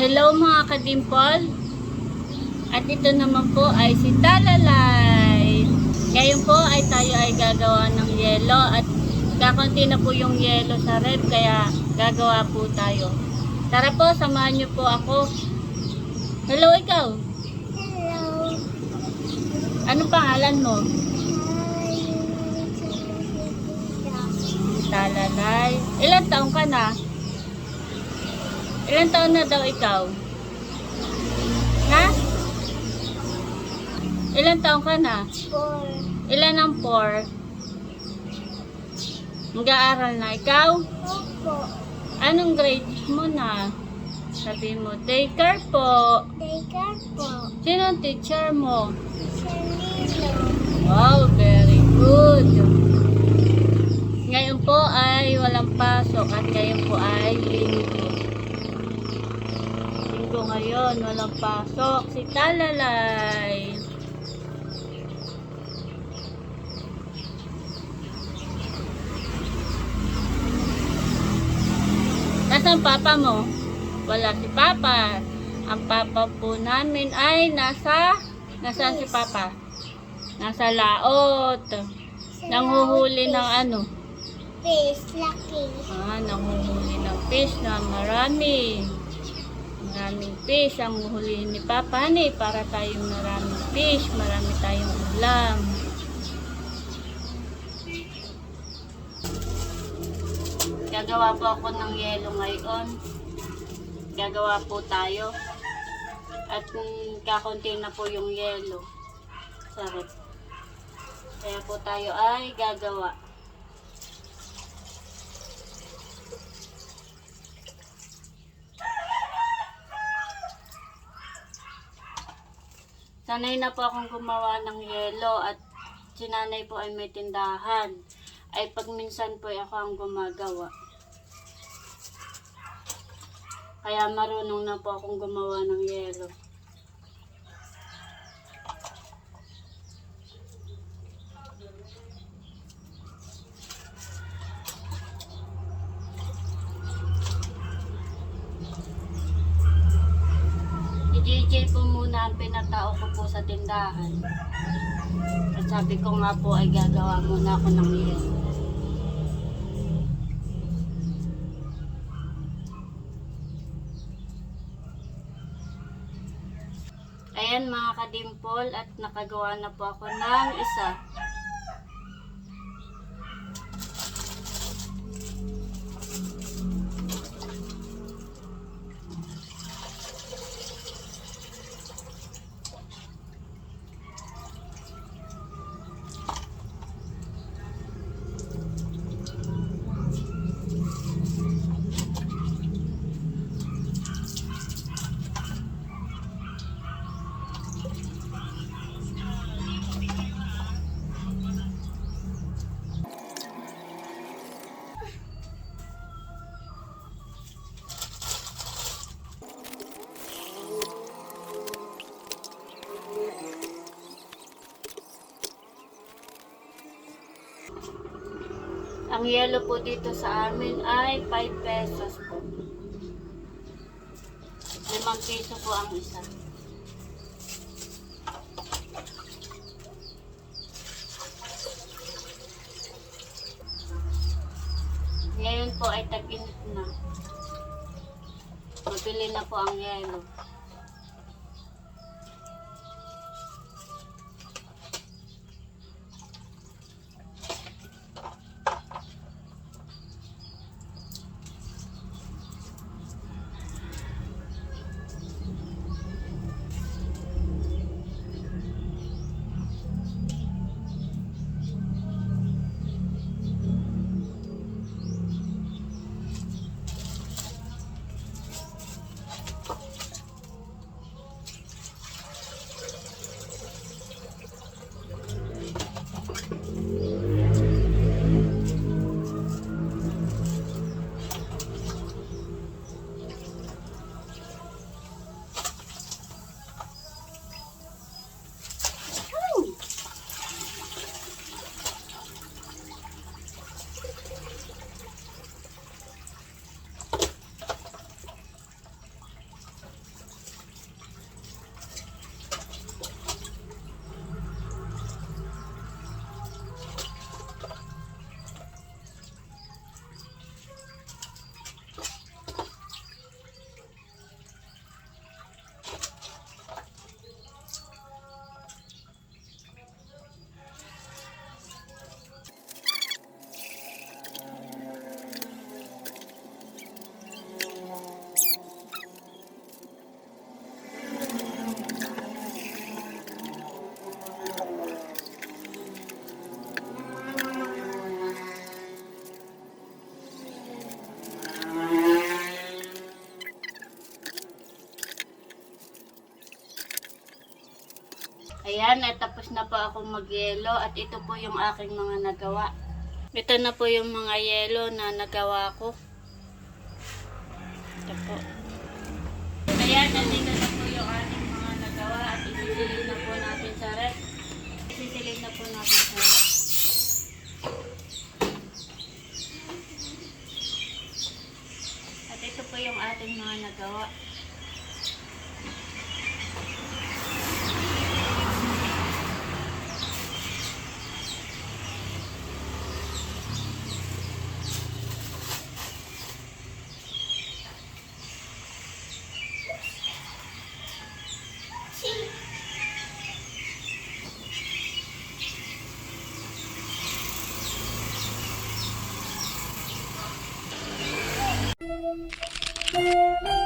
Hello mga kadimpol. At ito naman po ay si Talalay. Ngayon po ay tayo ay gagawa ng yelo at kakunti na po yung yelo sa rep kaya gagawa po tayo. Tara po, samahan niyo po ako. Hello ikaw. Hello. Anong pangalan mo? Hi. Talalay. Ilan taong ka na? Ilan taon na daw ikaw? Ha? Ilan taong ka na? Four. Ilan ang four? Nag-aaral na ikaw? Opo. Anong grade mo na? Sabi mo, daycare po. Daycare po. Sino ang teacher mo? Sanilo. Wow, very good. Ngayon po ay walang pasok at ngayon po ay linggo. Linggo ngayon, walang pasok. Si Talalay. Nasaan papa mo? Wala si papa. Ang papa po namin ay nasa... Nasaan si papa? Nasa laot. Nanghuhuli ng ano? Fish. Lucky. Ah, nanghuhuli ng fish na marami. Maraming fish ang huli ni Papa ni para tayong maraming fish, marami tayong ulam. Gagawa po ako ng yelo ngayon. Gagawa po tayo. At mm, kakunti na po yung yelo. Sarap. Kaya po tayo ay gagawa. Sanay na po akong gumawa ng yelo at sinanay po ay may tindahan. Ay pag minsan po ay ako ang gumagawa. Kaya marunong na po akong gumawa ng yelo. I-JJ po muna ang pinatao ko po sa tindahan. At sabi ko nga po ay gagawa muna ako ng yelo. Ayan mga kadimpol at nakagawa na po ako ng isa. Ang yelo po dito sa amin ay 5 pesos po. 5 piso po ang isa. Ngayon po ay tag-init na. Mabili na po ang yelo. Ayan, at tapos na po ako magyelo at ito po yung aking mga nagawa. Ito na po yung mga yelo na nagawa ko. Ito po. Ayan, nandito na po yung ating mga nagawa at isisilin na po natin sa rep. Isisilin na po natin sa rep. At ito po yung ating mga nagawa. Música